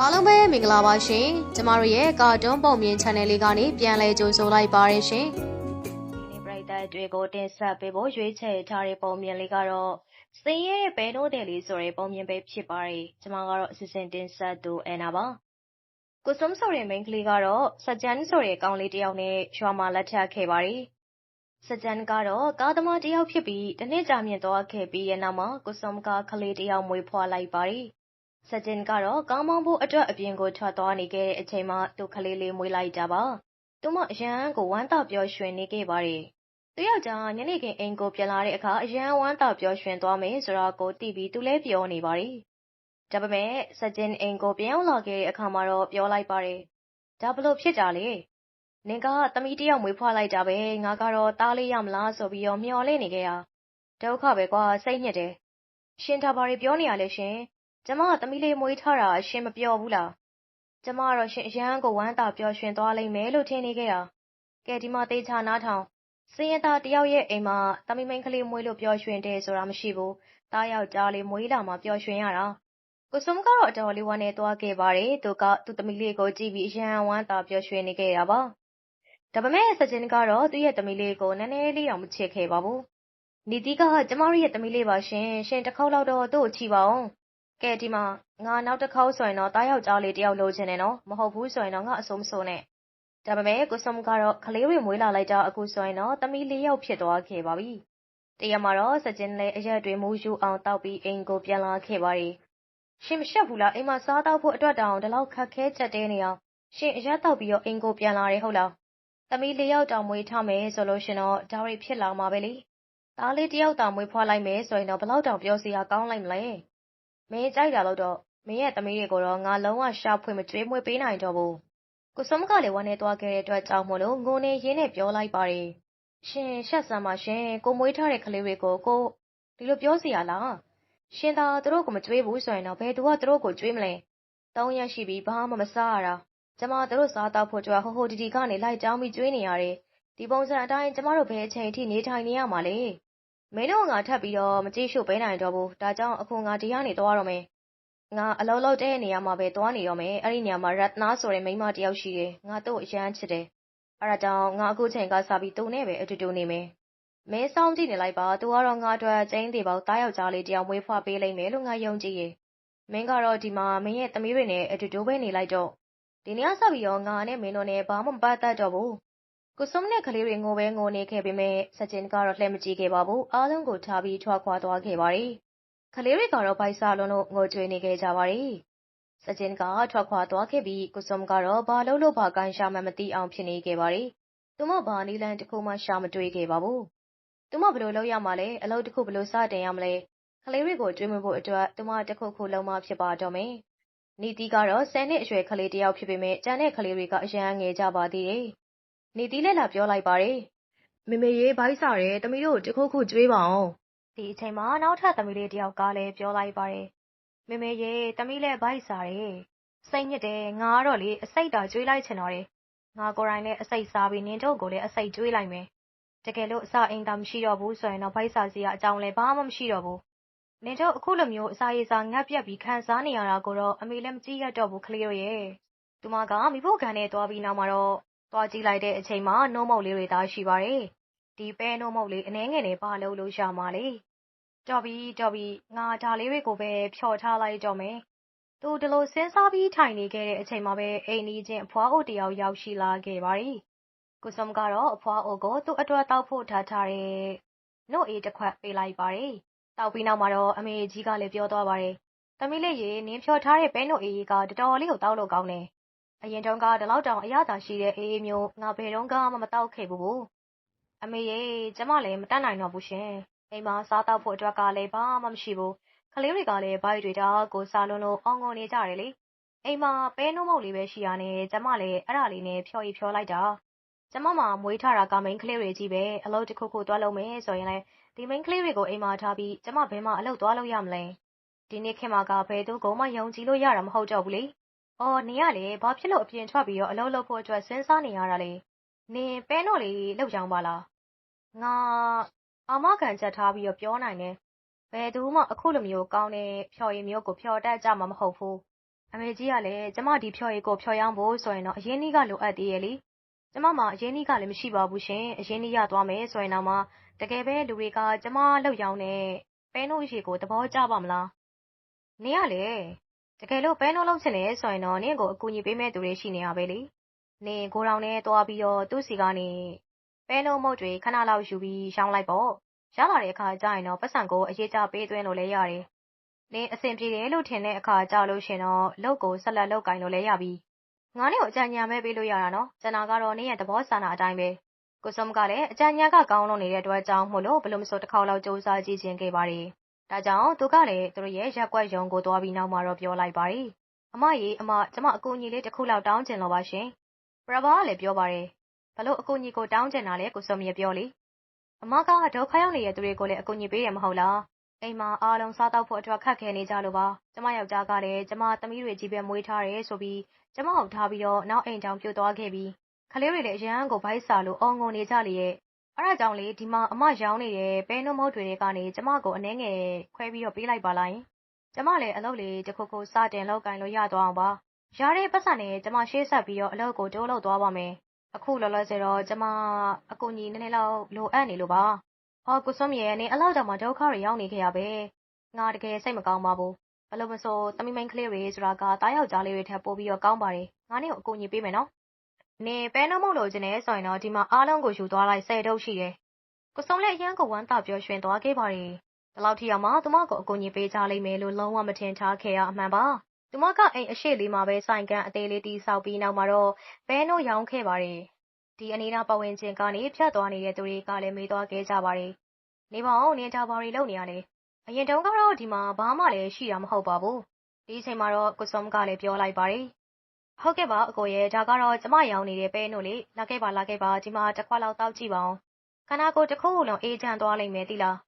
အားလုံးပဲမင်္ဂလာပါရှင်ကျမတို့ရဲ့ကာတွန်းပုံမြင် channel လေးကနေပြန်လည်ကြိုဆိုလိုက်ပါရရှင်ဒီနေ့ပရိသတ်တွေကိုတင်ဆက်ပေးဖို့ရွေးချယ်ထားတဲ့ပုံမြင်လေးကတော့စင်ရဲဘဲနိုးတယ်လေးဆိုတဲ့ပုံမြင်ပဲဖြစ်ပါတယ်။ကျွန်မကတော့အစီအစဉ်တင်ဆက်သူအန်နာပါ။ကိုစုံဆိုတဲ့မိန်းကလေးကတော့စကြန်ဆိုတဲ့ကောင်လေးတစ်ယောက်နဲ့ရွာမှာလက်ထပ်ခဲ့ပါတယ်။စကြန်ကတော့ကားသမားတစ်ယောက်ဖြစ်ပြီးတစ်နှစ်ကြာမြင့်သွားခဲ့ပြီးရဲ့နောက်မှာကိုစုံကကလေးတစ်ယောက်မွေးဖွားလိုက်ပါတယ်။ စကြန်ကတော့ကောင်းမောင်းဖို့အတွက် အပြင်ကို ထွက်သွားနေခဲ့တဲ့အချိန်မှာ သူ့ကလေးလေး မွေးလိုက်တာပါ။သူမ အရန်ကို ဝမ်းသာပျော်ရွှင်နေခဲ့ပါတယ်။သူယောက်ျား ညနေခင်း အိမ်ကို ပြန်လာတဲ့အခါ အရန်ဝမ်းသာပျော်ရွှင်သွားမယ်ဆိုတာကို သိပြီး သူလည်းပြောနေပါတယ်။ဒါပေမဲ့စကြင်အိမ်ကို ပြန်ရောက်လာခဲ့တဲ့အခါမှာတော့ ပြောလိုက်ပါတယ်။ဒါဘလို့ဖြစ်ကြလဲ။နင်က သမီးတစ်ယောက် မွေးဖွားလိုက်တာပဲ ငါကတော့တားလေးရမလားဆိုပြီးတော့ မျှော်လင့်နေခဲ့ရ။ဒုက္ခပဲကွာ စိတ်ညစ်တယ်။ရှင် ဒါဘာတွေ ပြောနေရလဲရှင်။ ကျမကသမီးလေးမွေးထားတာရှင်မပြောဘူးလား။ကျမကတော့ရှင် အရန်ကို ဝမ်းသာပျော်ရွှင်သွားလိမ့်မယ်လို့ ထင်နေခဲ့တာ။ကဲ ဒီမှာ သေချာနားထောင်စင်ရသားတယောက်ရဲ့အိမ်မှာ သမီးမိန်းကလေးမွေးလို့ ပျော်ရွှင်တယ်ဆိုတာ မရှိဘူး။သားယောက်ျားလေး မွေးလာမှ ပျော်ရွှင်ရတာ။ကိုစုံကတော့ အတော်လေး ဝမ်းနေသွားခဲ့ပါတယ်။သူက သူ့သမီးလေးကိုကြည့်ပြီး အရန်ဝမ်းသာပျော်ရွှင်နေခဲ့တာပါ။ဒါပေမဲ့စကြင်ကတော့ သူ့ရဲ့သမီးလေးကို နည်းနည်းလေးတော့မချစ်ခဲ့ပါဘူး။နီတီကကျမတို့ရဲ့ သမီးလေးပါရှင်။ရှင်တစ်ခေါက်လောက်တော့ သူ့ကိုချီပါအောင်။ ကဲဒီမှာငါနောက်တစ်ခေါက်ဆိုရင်တော့သားယောက်ျားလေးတယောက်လိုချင်တယ်နော်။မဟုတ်ဘူးဆိုရင်တော့ငါအဆုံးမဆိုနဲ့။ဒါပေမဲ့ကိုစုံကတော့ကလေးတွေမွေးလာလိုက်တာအခုဆိုရင်တော့သမီးလေးယောက်ဖြစ်သွားခဲ့ပါပြီ။တရက်မှာတော့စကြင်လည်းအရက်တွေမူးယူအောင်တောက်ပြီးအိမ်ကိုပြန်လာခဲ့ပါတယ်။ရှင်မရှက်ဘူးလားအိမ်မှာစားတောက်ဖို့အတွက်တောင်ဒီလောက်ခက်ခဲကြက်တဲနေအောင်ရှင်အရက်တောက်ပြီးတော့အိမ်ကိုပြန်လာတယ်ဟုတ်လား။သမီးလေးယောက်တောင်မွေးထားမယ်ဆိုလို့ရှင်တော့ဒါတွေဖြစ်လာမှာပဲလေ။သားလေးတယောက်တောင်မွေးဖွားလိုက်မယ်ဆိုရင်တော့ဘလောက်တောင်ပြောစရာကောင်းလိုက်မလဲ။ မင်းကြိုက်တာလို့တော့ မင်းရဲ့သမီးတွေကိုတော့ ငါလုံးဝ ရှာဖွေမကြွေးမွေးပေးနိုင်တော့ဘူး။ကိုစုံကလည်း ဝမ်းနေသွားခဲ့တဲ့အတွက်ကြောင့်မို့လို့ ငိုနေရင်းနဲ့ ပြောလိုက်ပါတယ်။ရှင် ရှက်စမ်းပါရှင် ကိုမွေးထားတဲ့ ကလေးတွေကို ကို ဒီလိုပြောစီရလား။ရှင်သာ သူတို့ကို မကြွေးဘူးဆိုရင်တော့ ဘယ်သူက သူတို့ကိုကြွေးမလဲ။သုံးရက်ရှိပြီ ဘာမှ မစားရတာ။ကျမ သူတို့စားတော့ဖို့ကြွားဟိုဟို ဒီ ဒီကနေ လိုက်တောင်းပြီးကြွေးနေရတယ်။ဒီပုံစံအတိုင်း ကျမတို့ ဘယ်အချိန်ထိ နေထိုင်နေရမှာလဲ။ မင်းတို့ငါထပ်ပြီးတော့မကြည့်ရှုပေးနိုင်တော့ဘူး။ဒါကြောင့်အခုငါဒီကနေသွားတော့မယ်။ငါအလုံးလုံးတဲ့နေရာမှာပဲသွားနေရောမယ်။အဲ့ဒီနေရာမှာရတနာဆိုတဲ့မိန်းမတယောက်ရှိတယ်။ငါတို့အရန်ချစ်တယ်။အဲ့ဒါကြောင့်ငါအခုချိန်ကစပြီးသူ့နဲ့ပဲအတူတူနေမယ်။မင်းစောင့်ကြည့်နေလိုက်ပါ။ तू ကတော့ငါအတွက်ကျင်းသေးပေါက်တားယောက်ျားလေးတယောက်မွေးဖွားပေးလိမ့်မယ်လို့ငါယုံကြည်ရဲ့။မင်းကတော့ဒီမှာမင်းရဲ့သမီးတွေနဲ့အတူတူပဲနေလိုက်တော့။ဒီနေ့ကစပြီးတော့ငါနဲ့မင်းတို့နဲ့ဘာမှမပတ်သက်တော့ဘူး။ ကိုစုံနဲ့ ကလေးတွေ ငိုပဲငိုနေခဲ့ပေမဲ့စကြင်ကတော့ လှည့်မကြည့်ခဲ့ပါဘူး။အားလုံးကို ထားပြီး ထွက်ခွာသွားခဲ့ပါတယ်။ကလေးတွေကတော့ ဗိုက်စားလုံးလို့ ငိုကြွေးနေခဲ့ကြပါတယ်။စကြင်ကထွက်ခွာသွားခဲ့ပြီး ကိုစုံကတော့ ဘာလို့လို့ ဘာကန်ရှာမှမသိအောင် ဖြစ်နေခဲ့ပါတယ်။သူမ ဘာနီလန်တစ်ခုမှ ရှာမတွေ့ခဲ့ပါဘူး။သူမ ဘယ်လိုလုပ်ရမှာလဲ အလုပ်တစ်ခု ဘယ်လို စတင်ရမလဲ ကလေးတွေကို ကျွေးမွေးဖို့အတွက် သူမတစ်ခုခုလုံးမဖြစ်ပါတော့မယ်။နီတီကတော့ဆယ်နှစ်အရွယ် ကလေးတစ်ယောက်ဖြစ်ပေမဲ့ကျန်တဲ့ကလေးတွေက အရန်ငယ်ကြပါသေးတယ်။ နီတီလည်းလာပြောလိုက်ပါတယ်။မေမေရေဘိုက်စားတယ်တမီးတို့တစ်ခုခုကျွေးပါအောင်။ဒီအချိန်မှာနောက်ထပ်သမီးလေးတစ်ယောက်ကလည်းပြောလိုက်ပါတယ်။မေမေရေတမီးလည်းဘိုက်စားတယ်။စိတ်ညစ်တယ်ငါကတော့လေအစိတ်တာကျွေးလိုက်ချင်တော့တယ်။ငါကိုယ်တိုင်လည်းအစိတ်စားပြီးနင်တို့ကိုလည်းအစိတ်ကျွေးလိုက်မယ်။တကယ်လို့အစာအိမ်သာမရှိတော့ဘူးဆိုရင်တော့ဘိုက်စားစရာအကြောင်းလည်းဘာမှမရှိတော့ဘူး။နင်တို့အခုလိုမျိုးအစာရေစာငတ်ပြတ်ပြီးခံစားနေရတာကိုတော့အမေလည်းမကြည့်ရတော့ဘူးကလေးတို့ရဲ့။သူမကမိဖို့ခံနဲ့သွားပြီးနောက်မှာတော့ သွားကြည့်လိုက်တဲ့အချိန်မှာ နှုံးမုတ်လေးတွေသာရှိပါတယ်။ဒီပဲနှုံးမုတ်လေးအနှဲငယ်နဲ့ ဘာလို့လို့ရှာမှာလဲ။တော်ပြီတော်ပြီငါဒါလေးတွေကိုပဲဖြော်ထားလိုက်တော့မယ်။သူဒီလိုစဉ်းစားပြီးထိုင်နေခဲ့တဲ့အချိန်မှာပဲ အိမ်နီးချင်း အဖွားအိုတယောက် ရောက်ရှိလာခဲ့ပါတယ်။ကိုစုံကတော့ အဖွားအိုကို သူ့အတွက်တောက်ဖို့ထားထားတဲ့နှုတ်အေးတစ်ခွက်ပေးလိုက်ပါတယ်။တောက်ပြီးနောက်မှာတော့ အမေကြီးကလည်း ပြောသွားပါတယ်။သမီးလေးရေ နင်းဖြော်ထားတဲ့ ပဲနှုတ်အေးကတော်တော်လေးကိုတောက်လို့ကောင်းတယ်။ အရင်တုန်းကဒီလောက်တောင်အရသာရှိတဲ့အေးအေးမျိုးငါဘယ်တုန်းကမှမတောက်ခဲ့ဘူး။အမေရေကျမလည်းမတတ်နိုင်တော့ဘူးရှင်။အိမ်မှာစားတောက်ဖို့အတွက်ကလည်းဘာမှမရှိဘူး။ကလေးတွေကလည်းဘိုက်တွေတာကိုစားလွန်းလို့အောင်းငုံနေကြတယ်လေ။အိမ်မှာပဲနှုတ်မုတ်လေးပဲရှိရနဲ့ကျမလည်းအဲ့ဒါလေးနဲ့ဖြော်ရီဖြော်လိုက်တာ။ကျမမှမွေးထားတာကမိန်းကလေးတွေကြီးပဲအလုပ်တစ်ခုခုသွားလုပ်မယ်ဆိုရင်လည်းဒီမိန်းကလေးတွေကိုအိမ်မှာထားပြီးကျမဘယ်မှအလုပ်သွားလုပ်ရမလဲ။ဒီနေ့ခေတ်မှာကဘယ်သူ့မှယုံကြည်လို့ရတာမဟုတ်တော့ဘူးလေ။ အော် နင်ကလေဘာဖြစ်လို့ အပြင်ထွက်ပြီးတော့ အလုပ်လုပ်ဖို့အတွက် စဉ်းစားနေရတာလဲ။နင် ပဲနှုတ်လေးလုပ်ရောင်းပါလား။ငါ အာမခံချက်ထားပြီးတော့ ပြောနိုင်တယ်။ဘယ်သူမှ အခုလိုမျိုးကောင်းတဲ့ဖြော်ရည်မျိုးကိုဖြော်တတ်ကြမှာ မဟုတ်ဘူး။အမေကြီးကလည်း ကျမ ဒီဖြော်ရည်ကိုဖြော်ရောင်းဖို့ဆိုရင်တော့ အရင်နီးက လိုအပ်သေးရဲ့လေ ကျမမှာ အရင်နီးကလည်း မရှိပါဘူးရှင် အရင်နီးရသွားမယ်ဆိုရင်တော့မှ တကယ်ပဲ လူတွေက ကျမလောက်ရောင်းတဲ့ ပဲနို့ရေကို သဘောကျပါမလား နင်ကလေ တကယ်လို့ ပဲနို့လုံးချင်တယ်ဆိုရင်တော့ နင့်ကို အကူအညီပေးမဲ့သူတွေ ရှိနေရပဲလေ နင်ကိုတောင်နဲ့တွားပြီးတော့ သူ့စီကနေ ပဲနို့မုတ်တွေ ခဏလောက်ယူပြီး ရောင်းလိုက်ပေါ့ ရလာတဲ့အခါကျရင်တော့ပတ်စံကို အရေးကြပေးသွင်းလို့လည်းရတယ် နင် အဆင်ပြေတယ်လို့ ထင်တဲ့အခါကြလို့ရှင်တော့လုပ်ကို ဆက်လက် လုပ်ကင်လို့လည်းရပြီ ငါနဲ့ကို အကြံဉာဏ်ပဲ ပေးလို့ရတာနော် ကျန်တာကတော့ နင့်ရဲ့ သဘောဆန္ဒအတိုင်းပဲ ကိုစုံကလည်း အကြံဉာဏ်က ကောင်းလို့နေတဲ့အတွက်ကြောင့်မို့လို့ဘလို့မဆို တစ်ခေါက်လောက်စူးစမ်းကြည့်ခြင်းခဲ့ပါတယ် ဒါကြောင့် သူကလည်း သူတို့ရဲ့ရက်ွက်ယုံကို သွားပြီးနောက်မှာတော့ ပြောလိုက်ပါတယ် အမကြီးအမ ကျမ အကူအညီလေး တစ်ခုလောက် တောင်းချင်လို့ပါရှင် ပရဘာကလည်း ပြောပါတယ်ဘလို့အကူအညီကို တောင်းချင်တာလဲ ကိုစုံရပြောလေ အမက ဒုက္ခရောက်နေတဲ့သူတွေကိုလည်း အကူအညီပေးတယ်မဟုတ်လား အိမ်မှာ အားလုံး စားတော့ဖို့အတွက် ခက်ခဲနေကြလို့ပါ ကျမယောက်ျားကလည်း ကျမသမီးတွေကြီးပဲ မွေးထားတယ်ဆိုပြီး ကျမကိုထားပြီးတော့ နောက်အိမ်တောင် ပြိုသွားခဲ့ပြီး ကလေးတွေလည်း အရန်ကို ဗိုက်စာလို့ အော်ငုံနေကြလေရဲ့ အဲ့ဒါကြောင့်လေ ဒီမှာ အမရောင်းနေတဲ့ ပဲနှုတ်မုတ်တွေကနေ ကျမကို အနှဲငယ်ခွဲပြီးတော့ ပေးလိုက်ပါလားကျမလည်း အလုပ်လေးတစ်ခုခု စတင်လောက်ကင်လို့ ရသွားအောင်ပါ ရတဲ့ပတ်စံနဲ့ ကျမ ရှေ့ဆက်ပြီးတော့ အလုပ်ကို တိုးလုပ်သွားပါမယ် အခုလောလောဆယ်တော့ ကျမ အကူကြီးနည်းနည်းလောက် လိုအပ်နေလို့ပါဟောကိုစွမ်းရဲ့နေအလောက်တောင်မှ ဒုက္ခတွေ ရောက်နေခဲ့ရပဲ ငါ တကယ် စိတ်မကောင်းပါဘူးဘလို့မဆို သမီးမိန်ကလေးတွေဆိုတာကတားယောက်ျားလေးတွေထပ်ပို့ပြီးတော့ ကောင်းပါတယ် ငါနဲ့ကို အကူကြီးပေးမယ်နော် နေပဲနှမုတ်လို့ခြင်းနဲ့ဆိုရင်တော့ ဒီမှာအားလုံးကို ယူသွားလိုက် ဆယ်တုပ်ရှိတယ် ကိုစုံလည်း အရန်ကို ဝမ်းသာပြောရွှင်သွားခဲ့ပါတယ် ဒီလောက်ထိအောင်မှ သူမကို အကူကြီးပေးကြလိမ့်မယ်လို့ လုံးဝမထင်ထားခဲ့ရအမှန်ပါ သူမက အိမ်အရှိလေးမှာပဲ ဆိုင်ကန်အသေးလေးတီးဆောက်ပြီးနောက်မှာတော့ဘဲနို့ရောင်းခဲ့ပါတယ် ဒီအနီးနား ပတ်ဝန်းကျင်ကနေ ဖြတ်သွားနေတဲ့ သူတွေကလည်း မေးသွားခဲ့ကြပါတယ် နေပါအောင်နင်ဒါ ဘာတွေလုပ်နေရလဲ အရင်တုန်းကတော့ ဒီမှာ ဘာမှလည်း ရှိတာ မဟုတ်ပါဘူး ဒီအချိန်မှာတော့ ကိုစုံကလည်း ပြောလိုက်ပါတယ် ဟုတ်ကဲ့ပါအကိုရဲ့ဒါကတော့ကျမရောင်းနေတဲ့ပဲနို့လေလာခဲ့ပါလာခဲ့ပါဒီမှာတစ်ခွက်လောက်တောက်ကြည့်ပါအောင်ခန္ဓာကိုယ်တစ်ခုလုံးအေးချမ်းသွားလိမ့်မယ်တိလား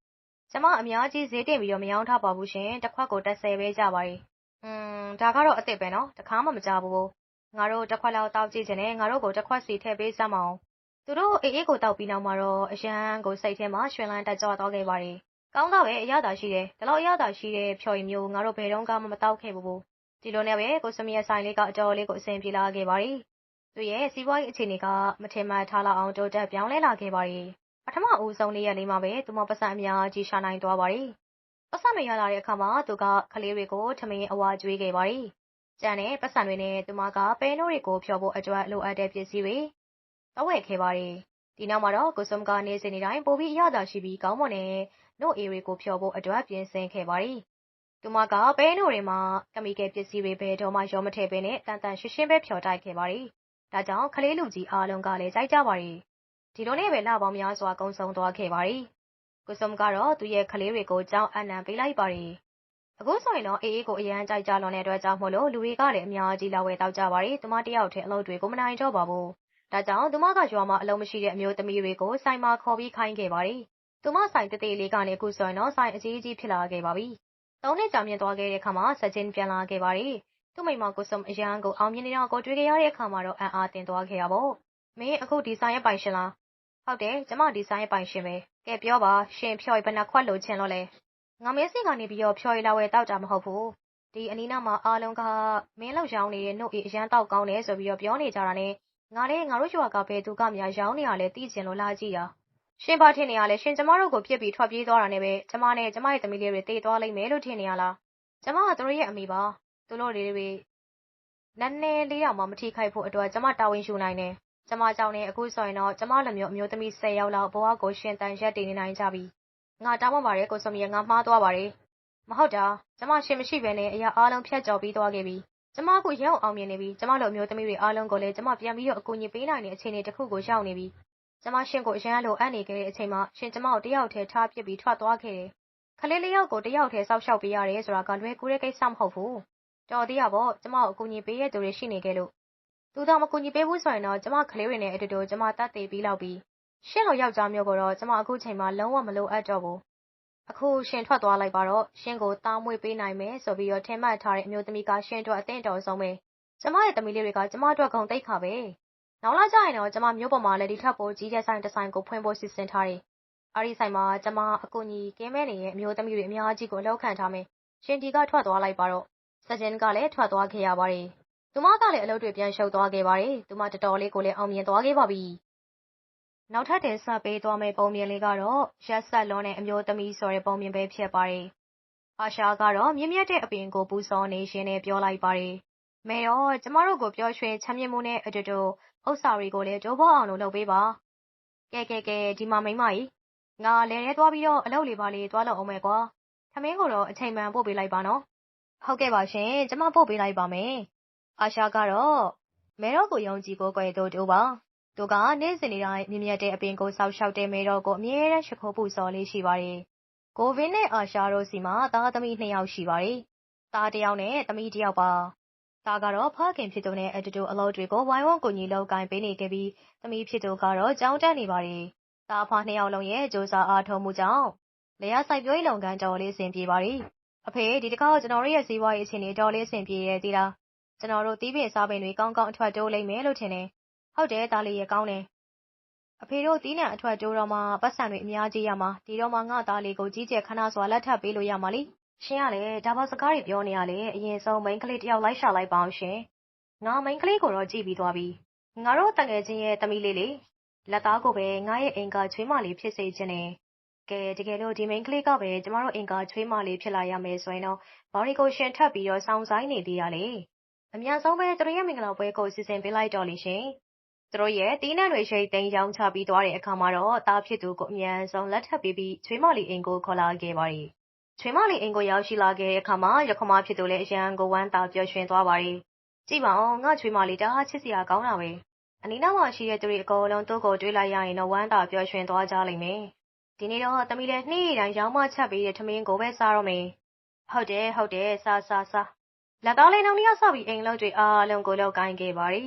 ကျမအများကြီးဈေးတင်ပြီးတော့မရောင်းထားပါဘူးရှင်တစ်ခွက်ကို30ပဲကြပါတယ်อืมဒါကတော့အစ်စ်ပဲနော်တခါမှမကြဘူးငါတို့တစ်ခွက်လောက်တောက်ကြည့်ခြင်းနဲ့ငါတို့ကိုတစ်ခွက်စီထည့်ပေးစမ်းမအောင်သူတို့အေးအေးကိုတောက်ပြီးနောက်မှာတော့အရန်ကိုစိတ်ထဲမှာရွှင်လန်းတက်ကြွသွားခဲ့ပါတယ်ကောင်းတာပဲအရသာရှိတယ်ဒီလောက်အရသာရှိတဲ့ဖြော်ရည်မျိုးငါတို့ဘယ်တော့မှမတောက်ခဲ့ဘူး ဒီလိုနဲ့ပဲ ကိုစမီရဲ့ဆိုင်လေးက အတော်လေးကို အဆင်ပြေလာခဲ့ပါတယ် သူရဲ့ စီးပွားရေးအခြေအနေက မထင်မှတ်ထားလောက်အောင် တိုးတက်ပြောင်းလဲလာခဲ့ပါတယ် ပထမဦးဆုံးလေးရက်လေးမှာပဲ သူမပတ်စံအများကြီး ရှာနိုင်သွားပါတယ်ပတ်စံမရလာတဲ့အခါမှာ သူက ကလေးတွေကို ထမင်းအဝါကျွေးခဲ့ပါတယ် ကျန်တဲ့ပတ်စံတွေနဲ့ သူမက ပဲနိုးတွေကိုဖြော်ဖို့အတွက် လိုအပ်တဲ့ပစ္စည်းတွေတော့ဝယ်ခဲ့ပါတယ် ဒီနောက်မှာတော့ ကိုစုံကနေစဉ်နေတိုင်း ပိုပြီးအရသာရှိပြီး ကောင်းမွန်တဲ့ နို့အေတွေကိုဖြော်ဖို့အတွက် ပြင်ဆင်ခဲ့ပါတယ် သူမက ပဲနို့တွေမှာ ကမီကယ်ပစ္စည်းတွေပဲတော့မှ ရောမထည့်ဘဲနဲ့တန်တန်ရှင်းရှင်းပဲဖြော်တိုက်ခဲ့ပါတယ် ဒါကြောင့် ကလေးလူကြီးအားလုံးကလည်း ကြိုက်ကြပါတယ် ဒီလိုနဲ့ပဲ လပေါင်းများစွာ ကုံဆုံးသွားခဲ့ပါတယ် ကိုစုံကတော့ သူ့ရဲ့ကလေးတွေကိုကြောင်းအနံပေးလိုက်ပါတယ် အခုဆိုရင်တော့ အေးအေးကို အရန်ကြိုက်ကြလွန်တဲ့အတွက်ကြောင့်မို့လို့ လူတွေကလည်း အများကြီး လာဝယ်တောက်ကြပါတယ် သူမတယောက်တည်းအလုပ်တွေကို မနိုင်တော့ပါဘူး ဒါကြောင့် သူမက ရွာမှာ အလုံးမရှိတဲ့ အမျိုးသမီးတွေကို ဆိုင်မှာခေါ်ပြီးခိုင်းခဲ့ပါတယ် သူမဆိုင်တသေးလေးကနေ အခုဆိုရင်တော့ ဆိုင်အကြီးကြီး ဖြစ်လာခဲ့ပါပြီ သုံးနှစ်ကြာမြင့်သွားခဲ့တဲ့အခါမှာဆက်ချင်းပြန်လာခဲ့ပါတယ် သူ့မိမကိုစုံအရန်ကို အောင်မြင်နေတာကို တွေ့ကြရတဲ့အခါမှာတော့ အံ့အားသင်သွားခဲ့ရပါမင်း အခု ဒီဆိုင်ရဲ့ပိုင်ရှင်လား ဟုတ်တယ် ကျမ ဒီဆိုင်ရဲ့ပိုင်ရှင်ပဲ ကဲ ပြောပါ ရှင်ဖြော်ရဘယ်နှခွက်လိုချင်လို့လဲ ငါမဲစီကနေပြီးတော့ဖြော်ရလာဝဲတောက်တာ မဟုတ်ဘူး ဒီအနီးနားမှာ အားလုံးက မင်းလောက်ရောင်းနေတဲ့နှုတ်အေးအရန်တောက်ကောင်းတယ်ဆိုပြီးတော့ပြောနေကြတာနဲ့ ငါလည်းငါတို့ရွာက ဘယ်သူကများ ရောင်းနေရလဲ သိချင်လို့ လာကြည့်တာ ရှင်ဘာထင်နေရလဲရှင်ကျမတို့ကိုပြစ်ပြီးထွက်ပြေးသွားတာနဲ့ပဲကျမနဲ့ကျမရဲ့သမီးလေးတွေတေးသွားလိမ့်မယ်လို့ထင်နေရလားကျမကသူတို့ရဲ့အမိပါသူတို့တွေတွေနည်းနည်းလေးတော့မှမထိခိုက်ဖို့အတွက်ကျမတာဝန်ယူနိုင်တယ်ကျမကြောင့်နဲ့အခုဆိုရင်တော့ကျမလိုမျိုးအမျိုးသမီး၁၀ယောက်လောက်ဘဝကိုရှင်တန်ရက်တည်နေနိုင်ကြပြီငါတောင်းပန်ပါတယ်ကိုစုံရငါမှားသွားပါတယ်မဟုတ်တာကျမရှင်မရှိဘဲနဲ့အရာအားလုံးဖြတ်ကျော်ပြီးသွားခဲ့ပြီကျမကရုံအောင်မြင်နေပြီကျမလိုမျိုးသမီးတွေအားလုံးကိုလည်းကျမပြန်ပြီးတော့အကူအညီပေးနိုင်တဲ့အခြေအနေတစ်ခုကိုရောက်နေပြီ ကျမရှင်ကိုအရန်လိုအပ်နေခဲ့တဲ့အချိန်မှာရှင်ကျမကိုတယောက်တည်းထားပစ်ပြီးထွက်သွားခဲ့တယ်ခလေးလေးယောက်ကိုတယောက်တည်းစောက်ရှောက်ပေးရတယ်ဆိုတာကလွယ်ကူတဲ့ကိစ္စမဟုတ်ဘူးတော်သေးရပေါ့ကျမကိုအကူအညီပေးရတဲ့သူတွေရှိနေခဲ့လို့သူတော့မကူညီပေးဘူးဆိုရင်တော့ကျမကလေးတွေနဲ့အတူတူကျမတတ်သေးပြီးလောက်ပြီးရှင့်လိုယောက်ျားမျိုးကိုတော့ကျမအခုချိန်မှာလုံးဝမလိုအပ်တော့ဘူးအခုရှင်ထွက်သွားလိုက်ပါတော့ရှင်ကိုတားမွေပေးနိုင်မယ်ဆိုပြီးတော့ထင်မှတ်ထားတဲ့အမျိုးသမီးကရှင်တို့အသင့်တော်ဆုံးပဲကျမရဲ့သမီးလေးတွေကကျမတို့ဂုံတိတ်ခါပဲ နောက်လာကြရင်တော့ ကျမမျိုးပေါ်မှာလည်း ဒီထပ်ပေါ်ကြီးတဲ့ဆိုင်တစ်ဆိုင်ကို ဖွင့်ဖို့ စီစဉ်ထားတယ် အဲဒီဆိုင်မှာ ကျမ အကူကြီးကင်းမဲနေရဲ့ အမျိုးသမီးတွေ အများကြီးကိုလောက်ခံထားမယ် ရှင်ဒီက ထွက်သွားလိုက်ပါတော့စက်ကျင်းကလည်း ထွက်သွားခဲ့ရပါတယ်။သူမကလည်း အလုပ်တွေ ပြန်ရှုပ်သွားခဲ့ပါတယ်။သူမ တော်တော်လေးကိုလည်း အောင်မြင်သွားခဲ့ပါပြီ။နောက်ထပ်တင်ဆက်ပေးသွားမယ့် ပုံမြင်လေးကတော့ ရက်ဆက်လွန်းတဲ့ အမျိုးသမီးဆိုတဲ့ ပုံမြင်ပဲ ဖြစ်ပါတယ်။အာရှာကတော့ မြင့်မြတ်တဲ့အပင်ကို ပူဇော်နေရှင်နဲ့ ပြောလိုက်ပါတယ်။မေတော့ကျမတို့ကို ပျော်ရွှင်ချမ်းမြေ့မှုနဲ့အတူတူ ဥစ္စာတွေကိုလည်းတိုးပေါ်အောင်လို့လုပ်ပေးပါ။ကဲကဲကဲဒီမှာမိန်းမကြီးငါလယ်ထဲသွားပြီးတော့အလုပ်လေးပါလေးသွားလုပ်အောင်မယ်ကွာ။ထမင်းကိုတော့အချိန်မှန်ပို့ပေးလိုက်ပါနော်။ဟုတ်ကဲ့ပါရှင်ကျမပို့ပေးလိုက်ပါမယ်။အာရှာကတော့မဲတော့ကိုယုံကြည်ကိုကွယ်တို့တူပါ။သူကနေ့စဉ်နေ့တိုင်းမြင့်မြတ်တဲ့အပင်ကိုစောက်ရှောက်တဲ့မဲတော့ကိုအမြဲတမ်းရှိခိုးပူဇော်လေးရှိပါတယ်။ကိုဗင်းနဲ့အာရှာတို့စီမှာသားသမီးနှစ်ယောက်ရှိပါတယ်။သားတစ်ယောက်နဲ့သမီးတစ်ယောက်ပါ။ သားကတော့ ဖခင်ဖြစ်သူနဲ့ အတူတူ အလုပ်တွေကို ဝိုင်းဝန်းကူညီလုပ်ကိုင်ပေးနေခဲ့ပြီး သမီးဖြစ်သူကတော့ ကျောင်းတက်နေပါတယ်။သားအဖနှစ်ယောက်လုံးရဲ့ ကြိုးစားအားထုတ်မှုကြောင့် လယ်ယာစိုက်ပျိုးရေးလုပ်ငန်း တော်လေး အဆင်ပြေပါတယ်။အဖေ ဒီတစ်ခါကျွန်တော်တို့ရဲ့ စီးပွားရေးအခြေအနေတော်လေး အဆင်ပြေရဲ့သေးလား။ကျွန်တော်တို့တီးပင်စားပင်တွေ ကောင်းကောင်း အထွက်တိုးလိမ့်မယ်လို့ ထင်တယ်။ဟုတ်တယ် သားလေးရဲ့ကောင်းတယ်။အဖေတို့တီးနှံအထွက်တိုးတော့မှပတ်စံတွေ အများကြီးရမှာ ဒီတော့မှ ငါသားလေးကို ကြီးကျယ်ခဏစွာ လက်ထပ်ပေးလို့ရမှာလी။ ရှင်ကလည်း ဒါပါစကားတွေ ပြောနေရလေအရင်ဆုံး မိန်းကလေးတစ်ယောက် လိုက်ရှာလိုက်ပါအောင်ရှင်။ငါ မိန်းကလေးကိုတော့ ကြည့်ပြီးသွားပြီ။ငါတို့တငယ်ချင်းရဲ့ သမီးလေးလေလက်သားကိုပဲ ငါရဲ့အိမ်ကချွေးမလေး ဖြစ်စေခြင်းနဲ့ကဲ တကယ်လို့ ဒီမိန်းကလေးကပဲ ကျမတို့အိမ်ကချွေးမလေး ဖြစ်လာရမယ်ဆိုရင်တော့ဘော်ရီကို ရှင် ထပ်ပြီးတော့ စောင်းဆိုင်နေသေးရလေအများဆုံးပဲ သူတို့ရဲ့ မင်္ဂလာပွဲကို စီစဉ်ပေးလိုက်တော့လေရှင် သူတို့ရဲ့တီးနှံတွေရှိတ်သိမ်းရောင်းချပြီးသွားတဲ့အခါမှာတော့တားဖြစ်သူကို အမြန်ဆုံး လက်ထပ်ပေးပြီး ချွေးမလေးအိမ်ကို ခေါ်လာခဲ့ပါတယ် ချွေးမလေးအိမ်ကိုရောက်ရှိလာခဲ့တဲ့အခါမှာရခမဖြစ်သူလည်းအရန်ကိုဝမ်းသာပျော်ရွှင်သွားပါတယ်ကြည့်ပါဦးငါချွေးမလေးတအားချစ်စရာကောင်းတာပဲအနီးနားမှာရှိတဲ့သူတွေအကုန်လုံးသူ့ကိုတွေးလိုက်ရရင်တော့ဝမ်းသာပျော်ရွှင်သွားကြလိမ့်မယ်ဒီနေ့တော့သမီးလည်းနေ့တိုင်းရောင်းမချက်ပေးတဲ့ထမင်းကိုပဲစားတော့မယ်ဟုတ်တယ်ဟုတ်တယ်စားစားစားလက်သားလေးနှောင်လေးရဆောက်ပြီးအိမ်လောက်တွေအားလုံးကိုလောက်ကိုင်းခဲ့ပါရီ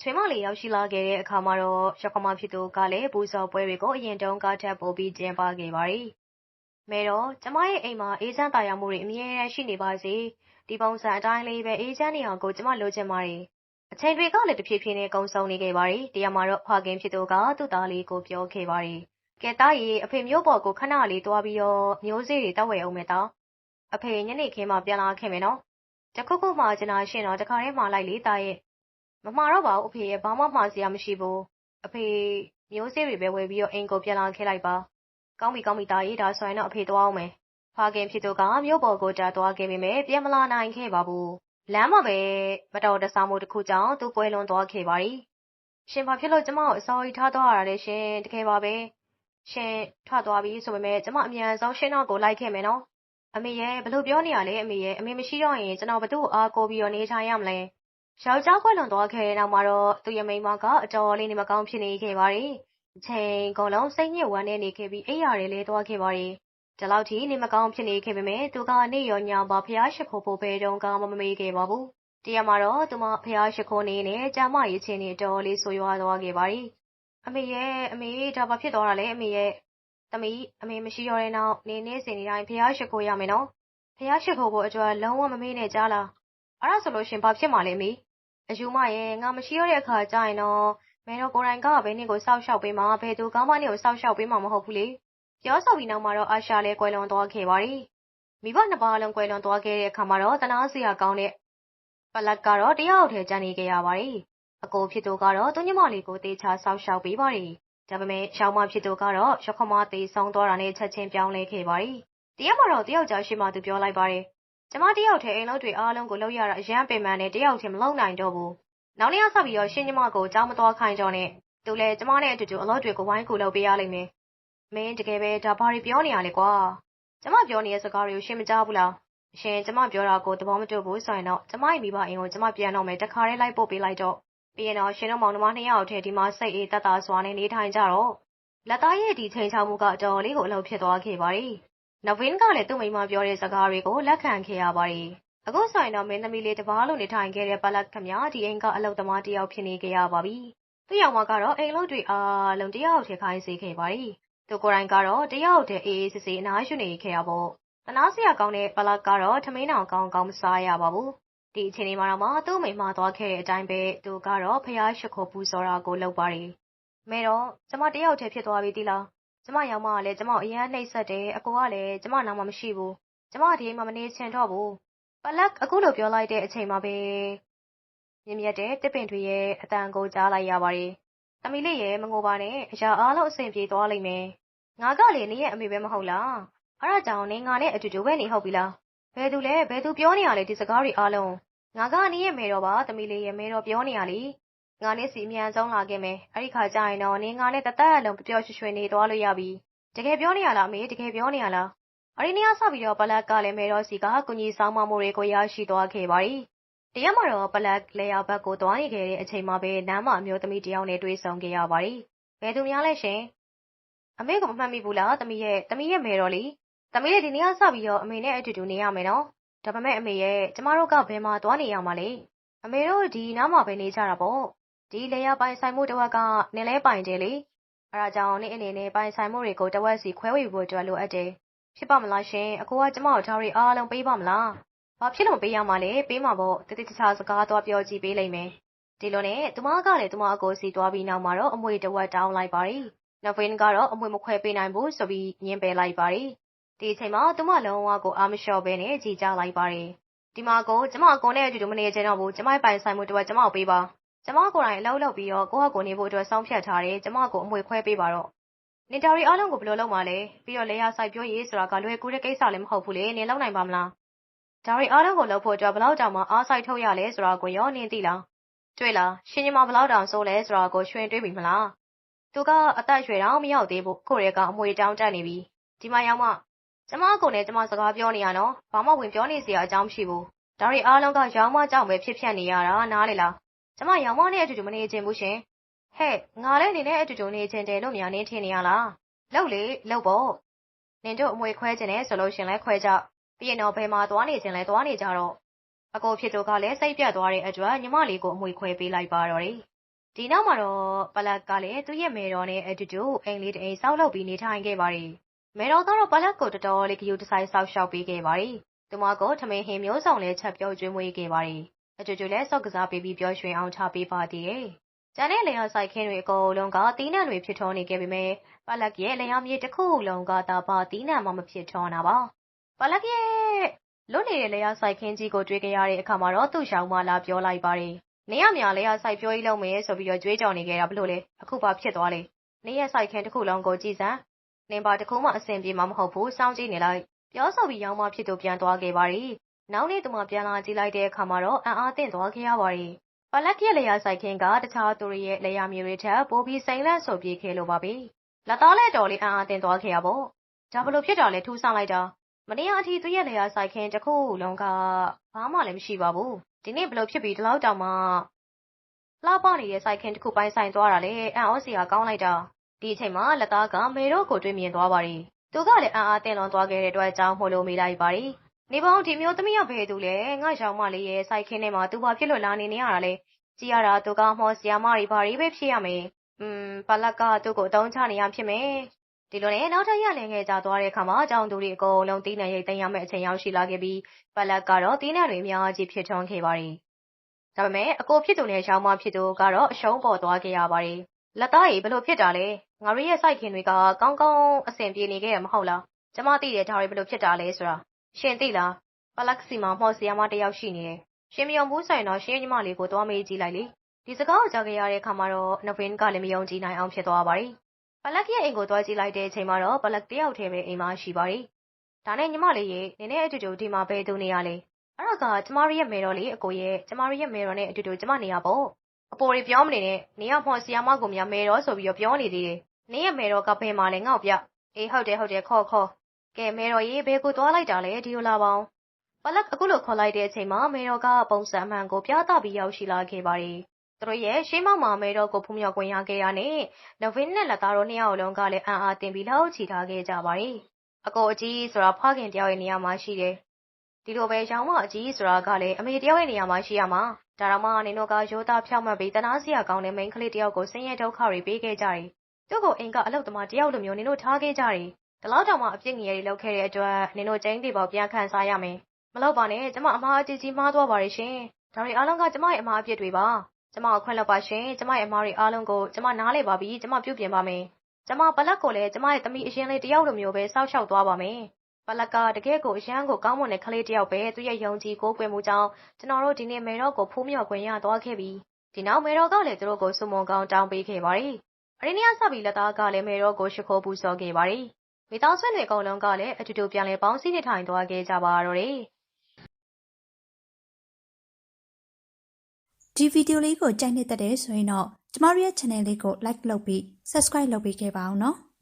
ချွေးမလေးရောက်ရှိလာခဲ့တဲ့အခါမှာတော့ရခမဖြစ်သူကလည်းပူဇော်ပွဲတွေကိုအရင်တုန်းကထပ်ပို့ပြီးကျင်းပခဲ့ပါရီ မဲတော့ကျမရဲ့အိမ်မှာ အေးချမ်းတာယာမှုတွေ အမြဲတမ်းရှိနေပါစေ ဒီပုံစံအတိုင်းလေးပဲ အေးချမ်းနေအောင်ကို ကျမလိုချင်ပါတယ်အချိန်တွေကလည်း တဖြည်းဖြည်းနဲ့ ကုန်းဆုံးနေခဲ့ပါရီတရားမှာတော့ ဖခင်ဖြစ်သူက သူ့သားလေးကို ပြောခဲ့ပါရီကဲသားရီအဖေမျိုးပေါ်ကို ခဏလေးသွားပြီးတော့ မျိုးစေ့တွေတောက်ဝယ်အောင်မယ်သား အဖေ ညနေခင်းမှပြန်လာခဲ့မယ်နော် တခုခုမှကျွန်တော်ရှင်းတော့ တခါတည်းမှလိုက်လေ သားရဲ့ မမှားတော့ပါဘူးအဖေရဲ့ ဘာမှမှားစရာမရှိဘူး အဖေ မျိုးစေ့တွေပဲ ဝယ်ပြီးတော့ အိမ်ကို ပြန်လာခဲ့လိုက်ပါ ကောင်းပြီကောင်းပြီသားရီဒါဆိုရင်တော့အဖေသွားအောင်မယ်ဖခင်ဖြစ်သူကမျိုးပေါ်ကိုတာသွားခဲ့ပေမဲ့ပြန်မလာနိုင်ခဲ့ပါဘူးလမ်းမှာပဲမတော်တဆမှုတစ်ခုကြောင့်သူပွဲလွန်သွားခဲ့ပါ ರಿ ရှင်ဘာဖြစ်လို့ကျမကိုအစောကြီးထားသွားရတာလဲရှင်တကယ်ပါပဲရှင်ထွက်သွားပြီဆိုပေမဲ့ကျမအမြန်ဆုံးရှင်တော့ကိုလိုက်ခဲ့မယ်နော်အမေရဲ့ဘလို့ပြောနေရလဲအမေရဲ့အမေမရှိတော့ရင်ကျွန်တော်ဘသူ့အားကိုပြီးတော့နေထိုင်ရမလဲယောက်ျားခွဲလွန်သွားခဲ့တဲ့နောက်မှာတော့သူ့ရဲ့မိန်းမကအတော်လေးနေမကောင်းဖြစ်နေခဲ့ပါရီအ ချိန်ကုန်လုံး စိတ်ညစ်ဝမ်းနေနေခဲ့ပြီး အိပ်ရာတွေလည်း သွားခဲ့ပါရီဒီလောက်ထိ နေမကောင်းဖြစ်နေခဲ့ပေမဲ့သူက နေရောညပါဖျားရှိခိုးဖို့ပဲတုန်းကမမေးခဲ့ပါဘူး တရားမှာတော့ သူမဖျားရှိခိုးနေနဲ့ကြာမရေးချင်းနေတော်လေး ဆိုရွာသွားခဲ့ပါရီအမေရဲ့ အမေ ဒါဘာဖြစ်သွားတာလဲ အမေရဲ့ သမီး အမေမရှိတော့တဲ့နောက်နေနေစဉ်နေတိုင်းဖျားရှိခိုးရမယ်နော်ဖျားရှိခိုးဖို့အတွက် လုံးဝမမေးနဲ့ ကြားလား အဲ့ဒါဆိုလို့ရှင် ဘာဖြစ်မှာလဲ အမေ အယူမရဲ့ငါမရှိတော့တဲ့အခါကျရင်တော့ မဲတော့ကိုရိုင်းကဘယ်နည်းကိုစောက်ရှောက်ပေးမှာဘယ်သူကမှနေကိုစောက်ရှောက်ပေးမှာမဟုတ်ဘူးလေပြောဆိုပြီးနောက်မှာတော့အာရှာလည်းကွယ်လွန်သွားခဲ့ပါရီမိဘနှစ်ပါးလုံးကွယ်လွန်သွားခဲ့တဲ့အခါမှာတော့တနာစရာကောင်းတဲ့ပလက်ကတော့တယောက်တည်းကြံနေခဲ့ရပါရီအကိုဖြစ်သူကတော့သူညမလေးကိုတေချာစောက်ရှောက်ပေးပါရီဒါပေမဲ့ရှောင်းမဖြစ်သူကတော့ရခမသေးဆုံးသွားတာနဲ့ချက်ချင်းပြောင်းလဲခဲ့ပါရီတရားမှာတော့တယောက်ကြာရှိမှသူပြောလိုက်ပါတယ်ကျမတယောက်တည်းအိမ်လုံးတွေအားလုံးကိုလှုပ်ရတာအရန်ပင်ပန်းနဲ့တယောက်တည်းမလုံနိုင်တော့ဘူး နောက်နေ့ဆက်ပြီးတော့ရှင်ညမကိုကြောင်းမသွားခိုင်းကြနဲ့သူလည်းကျမနဲ့အတူတူအလုပ်တွေကိုဝိုင်းကူလုပ်ပေးရလိမ့်မယ်မင်းတကယ်ပဲဒါဘာတွေပြောနေရလဲကွာကျမပြောနေတဲ့စကားတွေကိုရှင်းမကြားဘူးလားအရှင်ကျမပြောတာကိုသဘောမတူဘူးဆိုရင်တော့ကျမရဲ့မိဘအိမ်ကိုကျမပြန်တော့မယ်တခါတည်းလိုက်ပို့ပေးလိုက်တော့ပြီးရင်တော့ရှင်တို့မောင်နှမနှစ်ယောက်ထဲဒီမှာစိတ်အေးတတ်တာစွာနဲ့နေထိုင်ကြတော့လက်သားရဲ့ဒီချိန်ချောက်မှုကအတော်လေးကိုအလုပ်ဖြစ်သွားခဲ့ပါရီနဗင်းကလည်းသူ့မိမပြောတဲ့စကားတွေကိုလက်ခံခဲ့ရပါရီ အခုဆိုရင်တော့ မင်းသမီးလေးတစ်ပါးလုံးနေထိုင်ခဲ့တဲ့ပလက်ခမဒီအိမ်က အလုပ်သမားတစ်ယောက် ဖြစ်နေကြရပါပြီ သူ့ယောက်မကတော့ အိမ်လုံးတွေအားလုံးတယောက်ထဲခိုင်းစေခဲ့ပါရီသူကိုယ်တိုင်ကတော့တယောက်တည်း အေးအေးဆေးဆေး အနားယူနေခဲ့ရပေါ့တနာစရာကောင်းတဲ့ပလက်ကတော့ ထမင်းတောင် ကောင်းကောင်း မစားရပါဘူး ဒီအချိန်လေးမှာတော့မှ သူ့မိမသွားခဲ့တဲ့အတိုင်းပဲ သူကတော့ဖျားရှိခိုးပူဇော်တာကို လုပ်ပါရီမဲတော့ ကျမတယောက်တည်း ဖြစ်သွားပြီတိလား ကျမရောက်မှလည်း ကျမအရန်နှိပ်စက်တယ် အကိုကလည်း ကျမနောက်မှမရှိဘူး ကျမဒီအိမ်မှာ မနေချင်တော့ဘူး ပလက်အခုလိုပြောလိုက်တဲ့အချိန်မှာပဲမြင်မြတ်တဲ့တစ်ပင်တွေရဲ့အတန်ကိုကြားလိုက်ရပါတယ်။သမီးလေးရဲ့မငိုပါနဲ့အရာအားလုံးအဆင်ပြေသွားလိမ့်မယ်။ငါကလေနင်ရဲ့အမေပဲမဟုတ်လား။အဲဒါကြောင့်နင်ငါနဲ့အတူတူပဲနေဟုတ်ပြီလား။ဘယ်သူလဲဘယ်သူပြောနေရလဲဒီစကားတွေအားလုံး။ငါကနင်ရဲ့မေတော်ပါသမီးလေးရဲ့မေတော်ပြောနေရလေ။ငါနဲ့စီအမြန်ဆုံးလာခဲ့မယ်။အဲ့ဒီခါကျရင်တော့နင်ငါနဲ့တသက်အလုံးပျော်ရွှင်ရွှင်နေသွားလို့ရပြီ။တကယ်ပြောနေရလားအမေတကယ်ပြောနေရလား။ အဲ့ဒီနေ့ကစပြီးတော့ ပလက် ကလည်းမေတော်စီကကုညီဆောင်မမှုတွေကို ရရှိသွားခဲ့ပါရီ။တရားမှာတော့ ပလက်လေယာဘက်ကို သွားနေခဲ့တဲ့အချိန်မှာပဲနမ်းမအမျိုးသမီးတယောက်နဲ့ တွေ့ဆုံခဲ့ရပါရီ။ဘယ်သူများလဲရှင်။အမေကမမှတ်မိဘူးလား သမီးရဲ့ သမီးရဲ့မေတော်လီ။သမီးလေး ဒီနေ့ကစပြီးတော့ အမေနဲ့အတူတူ နေရမယ်နော်။ဒါပေမဲ့ အမေရဲ့ ကျမတို့က ဘယ်မှာသွားနေရမှာလဲ။အမေတို့ ဒီနားမှာပဲ နေကြတာပေါ့။ဒီလေယာပိုင်ဆိုင်မှုတစ်ဝက်က နင်လဲပိုင်တယ်လေ။အဲဒါကြောင့် နင်အနေနဲ့ ပိုင်ဆိုင်မှုတွေကိုတစ်ဝက်စီ ခွဲဝေဖို့အတွက် လိုအပ်တယ်။ ဖြစ်ပါမလားရှင်အကိုကကျမတို့ဒါတွေအားလုံးပေးပါမလား။ဘာဖြစ်လို့မပေးရမှာလဲပေးမှာပေါ့တတိတခြားစကားသွားပြောကြည့်ပေးလိမ့်မယ်။ဒီလိုနဲ့သူမကလည်းသူမအကိုစီသွားပြီးနောက်မှာတော့အမွေတစ်ဝက်တောင်းလိုက်ပါရီ။နဗင်းကတော့အမွေမခွဲပေးနိုင်ဘူးဆိုပြီးညင်ပယ်လိုက်ပါရီ။ဒီအချိန်မှာသူမလုံးဝကိုအာမလျှော့ပဲနဲ့ကြည်ကြလိုက်ပါရီ။ဒီမှာကိုကျမအကိုနဲ့အတူတူမနေချင်တော့ဘူးကျမပိုင်ဆိုင်မှုတစ်ဝက်ကျမကိုပေးပါ။ကျမကိုယ်တိုင်အလုပ်လုပ်ပြီးတော့ကိုယ့်ဟာကိုယ်နေဖို့အတွက်စောင့်ဖြတ်ထားတယ်ကျမကိုအမွေခွဲပေးပါတော့။ နေတာရီအားလုံးကို ဘယ်လိုလုပ်မှာလဲ ပြီးတော့လေယာဆိုင်ပြောရေးဆိုတာက လွယ်ကူတဲ့ကိစ္စလည်း မဟုတ်ဘူးလေ နင်လုပ်နိုင်ပါမလား။ဒါရီအားလုံးကိုလုပ်ဖို့အတွက်ဘလောက်တောင်မှ အားဆိုင်ထုတ်ရလဲဆိုတာကိုရော နင်သိလား။တွေ့လား ရှင်ကြီးမဘလောက်တောင်စိုးလဲဆိုတာကို ရွှင်တွေးပြီမလား။သူက အသက်ရွယ်တော့မရောက်သေးဘူး ကိုရဲက အမွေတောင်းတက်နေပြီ။ဒီမှာရောက်မှ ကျမကိုနဲ့ ကျမ စကားပြောနေရနော်။ဘာမှ ဝင်ပြောနေစရာအကြောင်းမရှိဘူး။ဒါရီအားလုံးကရောင်းမကြောက်ပဲ ဖြစ်ဖြတ်နေရတာ နားလေလား။ကျမရောင်မနဲ့အတူတူ မနေချင်ဘူးရှင်။ ဟဲ့ငါလည်းနေနဲ့အတူတူနေချင်တယ်လို့များနင်းထင်နေရလား။လောက်လေလောက်ပေါ့။နင်တို့အမွေခွဲချင်တယ်ဆိုလို့ရှင်လဲခွဲကြ။ပြီးရင်တော့ဘယ်မှာသွားနေချင်လဲသွားနေကြတော့။အကိုဖြစ်တို့ကလည်းစိတ်ပြတ်သွားတဲ့အတွက်ညီမလေးကိုအမွေခွဲပေးလိုက်ပါတော့တယ်။ဒီနောက်မှာတော့ပလက်ကလည်းသူ့ရဲ့မေတော်နဲ့အတူတူအိမ်လေးတအိမ်ဆောက်လုပ်ပြီးနေထိုင်ခဲ့ပါတယ်။မေတော်ကတော့ပလက်ကိုတော်တော်လေးကယူတဆိုင်ဆောက်ရှောက်ပေးခဲ့ပါတယ်။သူမကိုထမင်းဟင်းမျိုးစုံလည်းချက်ပြုတ်ကျွေးမွေးခဲ့ပါတယ်။အတူတူလည်းစောက်ကစားပေးပြီးပျော်ရွှင်အောင်ချပေးပါသေးတယ်။ ကျန်တဲ့လျာဆိုင်ခင်းတွေအကုန်လုံးကတီးနှံတွေဖြစ်ထွန်းနေခဲ့ပေမဲ့ပလက်ရဲ့လျာမြေတစ်ခုလုံးကသာပါတီးနှံမှ မဖြစ်ထွန်းတာပါ။ပလက်ရဲ့လွတ်နေတဲ့လျာဆိုင်ခင်းကြီးကို တွေ့ကြရတဲ့အခါမှာတော့ သူ့ရှောင်းမလာပြောလိုက်ပါတယ်။နေရမြလျာဆိုင်ပြောကြီးလုံးမယ်ဆိုပြီးတော့ကြွေးကြော်နေကြတာ ဘလို့လဲ အခုပါဖြစ်သွားလေ။နေရဆိုင်ခင်းတစ်ခုလုံးကိုကြည်စမ်း နင်ပါတခုမှ အဆင်ပြေမှာမဟုတ်ဘူး စောင့်ကြည့်နေလိုက် ပြောဆိုပြီး ရောင်းမဖြစ်သူ ပြန်သွားခဲ့ပါရီနောက်နေ့ သူမပြန်လာကြည့်လိုက်တဲ့အခါမှာတော့ အံ့အားသင့်သွားခဲ့ရပါရီ ပလက်ရဲ့လျာဆိုင်ခင်းကတခြားသူတွေရဲ့လျာမြေတွေထက်ပိုပြီးစိန်လန့်ဆိုပြေခဲ့လို့ပါပဲလက်သားလက်တော်လေးအံ့အားသင့်သွားခဲ့ရပေါ့ဒါဘလို့ဖြစ်တာလဲထူးဆန်းလိုက်တာမနေ့ကအထိသူရဲ့လျာဆိုင်ခင်းတစ်ခုလုံးကဘာမှလည်းမရှိပါဘူးဒီနေ့ဘလို့ဖြစ်ပြီးဒီလောက်တောင်မှလှပနေတဲ့ဆိုင်ခင်းတစ်ခုပိုင်းဆိုင်သွားတာလေအံ့ဩစရာကောင်းလိုက်တာဒီအချိန်မှာလက်သားကမေတို့ကိုတွေ့မြင်သွားပါရီသူကလည်းအံ့အားသင့်လွန်သွားခဲ့တဲ့အတွက်အကြောင်းမို့လို့မိလိုက်ပါရီ နေပေါင်းဒီမျိုးသမီးရဘယ်သူလဲငါရောင်မလေးရဲ့စိုက်ခင်းထဲမှာသူဘာဖြစ်လို့လာနေနေရတာလဲကြည်ရတာသူကမော်ဆီယာမတွေဘာတွေပဲဖြစ်ရမယ်อืมပလက်ကသူ့ကိုအတုံးချနေရဖြစ်မယ်ဒီလိုနဲ့နောက်ထပ်ရလည်ခဲ့ကြသွားတဲ့အခါမှာအကြောင်းသူတွေအကုန်လုံးတီးနှံရိတ်သိမ်းရမယ့်အချိန်ရောက်ရှိလာခဲ့ပြီးပလက်ကတော့တီးနှံတွေအများကြီးဖြစ်ထွန်းခဲ့ပါတယ်ဒါပေမဲ့အကိုဖြစ်သူနဲ့ရောင်မဖြစ်သူကတော့အရှုံးပေါ်သွားခဲ့ရပါတယ်လက်သားကြီးဘလို့ဖြစ်တာလဲငါတို့ရဲ့စိုက်ခင်တွေကကောင်းကောင်းအဆင်ပြေနေခဲ့ရမဟုတ်လားကျမသိတယ်ဒါတွေဘလို့ဖြစ်တာလဲဆိုတာ ရှင်သိလားပလက်စီမှာမော်ဆီယာမတယောက်ရှိနေတယ်ရှင်မယုံဘူးဆိုရင်တော့ရှင်ညီမလေးကိုသွားမေးကြည့်လိုက်လေဒီစကားကိုကြားခဲ့ရတဲ့အခါမှာတော့နဗင်းကလည်းမယုံကြည်နိုင်အောင်ဖြစ်သွားပါရီပလက်ရဲ့အိမ်ကိုသွားကြည့်လိုက်တဲ့အချိန်မှာတော့ပလက်တယောက်တည်းပဲအိမ်မှာရှိပါရီဒါနဲ့ညီမလေးရေနင်းနဲ့အတူတူဒီမှာပဲသူနေရလေအဲ့ဒါကကျမတို့ရဲ့မေတော်လေးအကိုရဲ့ကျမတို့ရဲ့မေတော်နဲ့အတူတူကျမနေရပေါ့အပေါ်တွေပြောမနေနဲ့နေရဖော်ဆီယာမကိုများမေတော်ဆိုပြီးတော့ပြောနေသေးတယ်နေရမေတော်ကဘယ်မှာလဲငေါ့ပြအေးဟုတ်တယ်ဟုတ်တယ်ခေါ်ခေါ် ကဲမေတော်ရေဘယ်ကိုသွားလိုက်တာလဲဒီလိုလာပေါင်းပလက်အခုလိုခေါ်လိုက်တဲ့အချိန်မှာမေတော်ကပုံစံအမှန်ကိုပြသပြီးရောက်ရှိလာခဲ့ပါတယ်သူတို့ရဲ့ရှေးမောင်မှာမေတော်ကိုဖူးမြောက်ခွင့်ရခဲ့ရနဲ့နဗင်းနဲ့လက်သားတို့နှစ်ယောက်လုံးကလည်းအံ့အားသင်ပြီးလှုပ်ချီထားခဲ့ကြပါတယ်အကိုအကြီးဆိုတာဖခင်တယောက်ရဲ့နေရာမှာရှိတယ်ဒီလိုပဲရောင်မအကြီးဆိုတာကလည်းအမေတယောက်ရဲ့နေရာမှာရှိရမှာဒါတော့မှနင်တို့ကရိုးသားဖြောက်မှတ်ပြီးတနာစရာကောင်းတဲ့မိန်းကလေးတယောက်ကိုဆင်းရဲဒုက္ခတွေပေးခဲ့ကြတယ်သူ့ကိုအိမ်ကအလုပ်သမားတယောက်လိုမျိုးနင်တို့ထားခဲ့ကြတယ် ဒီလောက်တောင်မှအပြစ်ငယ်တွေလုပ်ခဲ့တဲ့အတွက်နင်တို့ကျင်းတွေပေါပြန်ခံစားရမယ်မလောက်ပါနဲ့ကျမအမားအကြီးကြီးမှားသွားပါတယ်ရှင်ဒါတွေအားလုံးကကျမရဲ့အမားအပြစ်တွေပါကျမကိုခွင့်လွှတ်ပါရှင်ကျမရဲ့အမားတွေအားလုံးကိုကျမနားလည်ပါပြီကျမပြုပြင်ပါမယ်ကျမပလက်ကိုလည်းကျမရဲ့သမီးအရင်လေးတယောက်လိုမျိုးပဲစောက်ရှောက်သွားပါမယ်ပလကတကယ့်ကိုအရန်ကိုကောင်းမွန်တဲ့ကလေးတစ်ယောက်ပဲသူရဲ့ယုံကြည်ကိုးကွယ်မှုကြောင့်ကျွန်တော်တို့ဒီနေ့မေတော်ကိုဖူးမြော်ခွင့်ရသွားခဲ့ပြီဒီနောက်မေတော်ကလည်းသူတို့ကိုစုမုံကောင်းတောင်းပေးခဲ့ပါတယ်အရင်းနေ့ကစပြီးလက်သားကလည်းမေတော်ကိုရှိခိုးပူဇော်ခဲ့ပါတယ် မိသားစုတွေအကုန်လုံးကလည်းအတူတူပြန်လည်ပေါင်းစည်းနေထိုင်သွားခဲ့ကြပါတော့တယ်ဒီဗီဒီယိုလေးကိုကြိုက်နေတဲ့တဲ့ဆိုရင်တော့ကျမတို့ရဲ့ channel လေးကို like လုပ်ပြီး subscribe လုပ်ပေးခဲ့ပါအောင်နော်။